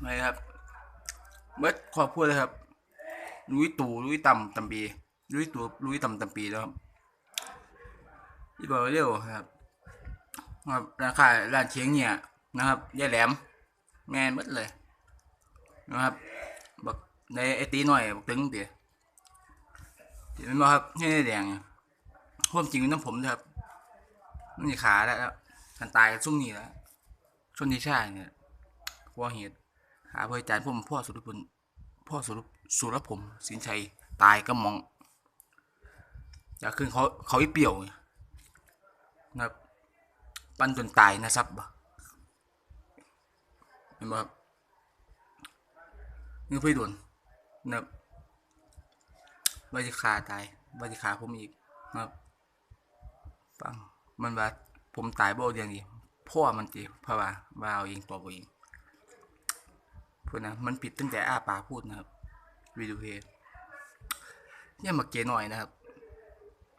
ไม่ครับเบิดครอบครัวเลยครับลุยตู่ลุยต่ำต่ำปีลุยตู่ลุยต่ำต่ำปีแล้วครับที่บอกว่าเร็วครับครับราคาร้านเชียงเนี่ยนะครับยายแหลมแมนเบิดเลยนะครับบักในไอตีหน่อยบักตึงเตี๋ยเห็นไหมครับให้แดงเนี่ยควมจริงน้ำผมนะครับมันมีขาแล้วแล้วกันตายกันซุ่มนี่แล้วชนที่ชาเนี่ยว่าเหตุ หาพื่อาจารย์ผมพ่อสุรพลพ่อสุรสุรผมสินชัยตายก็มองอยากขึ้นเขาเขาอีเปี่ยวนะครับปั้นจนตายนะซับเห็นบ่ครับนี่เพื่อด่วนนะครับว่าจะขาตายว่าจะขาผมอีกนะครับฟังมันว่าผมตายบ่เอาอย่างนี้พ่อมันจีพราะว่าว่าเอาเองตัวเอง พูดนะมันปิดตั้งแต่อ้าปากพูดนะครับวิดีโอเพย์เนี่ยมาเกหน่อยนะครับ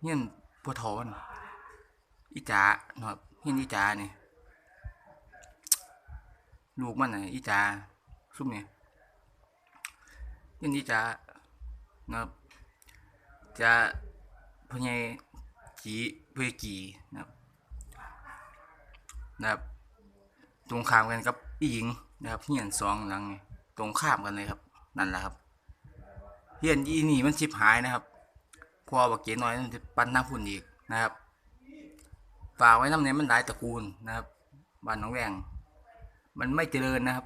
เนี่ยพอทอนอีจ๋านะครับเนี่ยอีจ๋าเนี่ยลูกมันนะอีจ๋าซุ่มเนี่ยเนี่ยอีจ๋านะครับจะพญายจีเพื่อกีนะครับนะครับตรงข้ามกันกับอีหญิงนะครับเฮียนสองหลังนี่ ตรงข้ามกันเลยครับ นั่นแหละครับเฮียนอีนี่มันชิบหายนะครับ พอบักเก๋น้อยมันจะปั้นน้ำพุ่นอีกนะครับฝากไว้น้ำเนี้มันหลายตระกูลนะครับบ้านหน้องแวงมันไม่เจริญนะครับ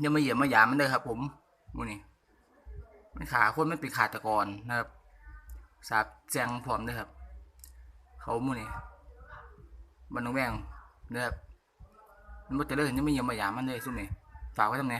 อย่ามาเหยียบมาหยามมันเลยครับ ผมมูนี่มันขาคนไม่เป็นขาตะกรนนะครับสาบแจงพร้อมด้วยครับ เขามูนี่บ้านหน้องแวงนะครับมันบ่เจริญยังไม่ยอมมาหยามมันเลยซุ่มนี่ฝากไว้ทำไง